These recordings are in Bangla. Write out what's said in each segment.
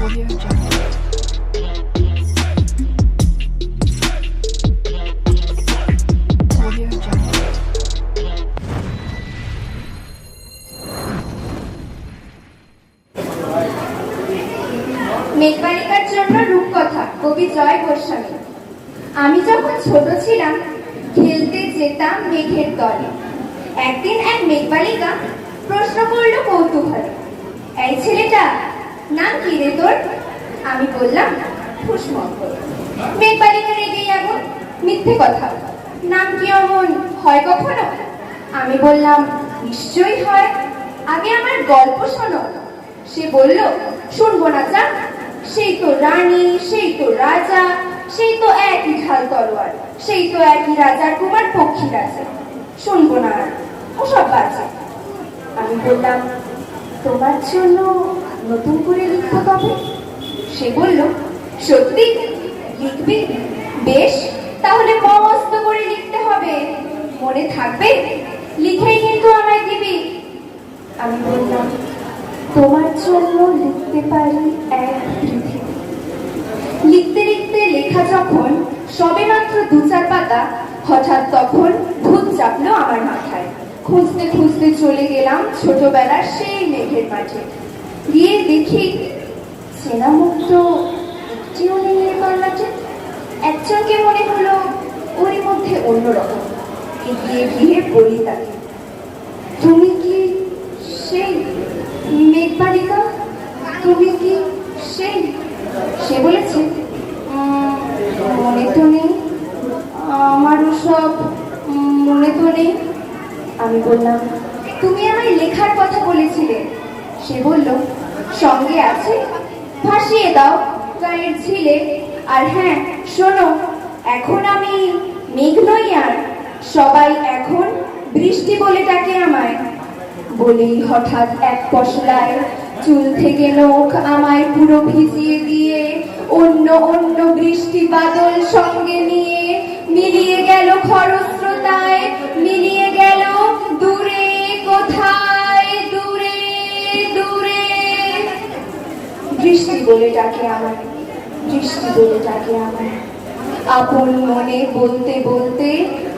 মেঘবালিকার জন্য রূপকথা, কবি জয় গোস্বামী। আমি যখন ছোট ছিলাম, খেলতে যেতাম মেঘের তলে। একদিন এক মেঘবালিকা প্রশ্ন করল কৌতূহলে, এই ছেলেটা নাম কি রে তোর? আমি বললাম ফুসমঙ্গল মেঘবালিকা রেগে এমন মিথ্যে কথা। নাম হয় কখনো? আমি বললাম, নিশ্চয়ই হয়। আগে আমার গল্প শোনো। সে শুনব না যা। সেই তো রানী, সেই তো রাজা, সেই তো একই ঢাল তলোয়ার সেই তো একই রাজার কুমার পক্ষী রাজা। শুনব না ওসব বাজে। আমি বললাম তোমার জন্য নতুন করে লিখব তবে সে বলল, সত্যি? লিখবি? বেশ, তাহলে মস্ত করে লিখতে হবে। মনে থাকবে? লিখেই কিন্তু আমায় দিবি। আমি বললাম, তোমার জন্য লিখতে পারি এক লিখতে লিখতে লেখা যখন সবে মাত্র দু চার পাতা, হঠাৎ তখন ভূত চাপলো আমার মাথায়। খুঁজতে খুঁজতে চলে গেলাম ছোটবেলার সেই মেঘের মাঝে। গিয়ে দেখি সেনামুক্ত তো একটিও নেই পাল্লাটে একজনকে মনে হলো ওরই মধ্যে অন্যরকম। এগিয়ে গিয়ে বলি তাকে তুমি কি সেই মেঘবালিকা তুমি কি সেই সে বলেছে "উম, মনে তো নেই আমারও সব উম, মনে তো নেই বললাম তুমি আমায় লেখার কথা বলেছিলে। সে বলল, সঙ্গে আছে? ভাসিয়ে দাও, গায়ের ঝিলে। আর হ্যাঁ শোনো, এখন আমি মেঘ নই আর, সবাই এখন বৃষ্টি বলে ডাকে আমায়। বলি হঠাৎ এক পশলায়, চুল থেকে নখ আমায় পুরো ভিজিয়ে দিয়ে, অন্য অন্য বৃষ্টি বাদল সঙ্গে নিয়ে বলে ডাকে আমায় বৃষ্টি বলে ডাকে আমায় আপন মনে বলতে বলতে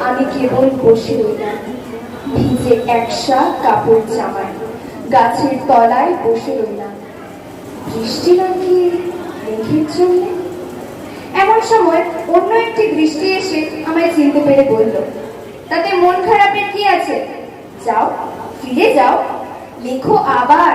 আমি কেবল বসে রইলাম, ভিজে একসা কাপড় জামায়, গাছের তলায় বসে রইলাম। বৃষ্টি নাকি মেঘের জন্য? এমন সময় অন্য একটি বৃষ্টি এসে আমায় চিনতে পেরে বলল, তাতে মন খারাপের কি আছে? যাও, ফিরে যাও, লেখো আবার।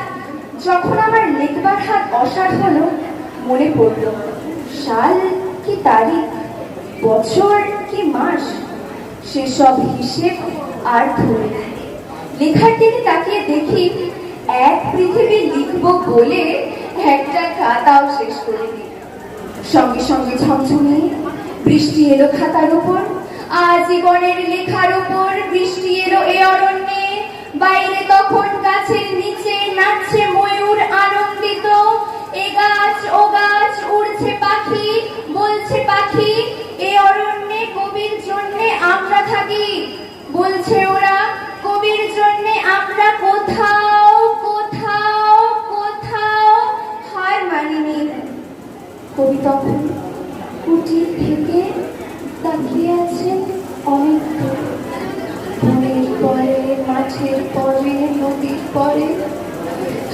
যখন আমার লিখবার হাত অসাড় হলো মনে পড়ল, সাল কি তারিখ, বছর কি মাস, সেসব হিসেব আর ধরে লেখার দিকে তাকিয়ে দেখি, এক পৃথিবী লিখব বলে একটা খাতাও শেষ করে দিই। সঙ্গে সঙ্গে ঝমঝমে বৃষ্টি এলো খাতার উপর, আজীবনের লেখার উপর বৃষ্টি এলো এ অরণ্যে, বাইরে তখন গাছের নিচে নাচছে ওরা কবির জন্যে আমরা কোথাও কোথাও কোথাও হার মানিনি কবি তখন কুটির থেকে তাকিয়ে আছেন অনেক। বনের পরে, মাঠের পরে, নদীর পরে,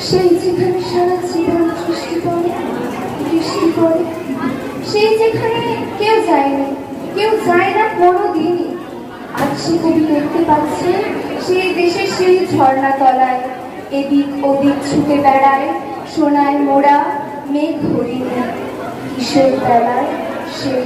সেই যেখানে সারা জীবন বৃষ্টি পড়ে বৃষ্টি পড়ে, সেই সেখানে কেউ যায়নি, কেউ যায় না কোনো দিনই আজ সে কবি দেখতে পাচ্ছে সেই দেশের সেই ঝর্ণা তলায় এদিক ওদিক ছুটে বেড়ায় সোনায় মোড়া মেঘ হরিণী, কিশোর বেলায় সেই।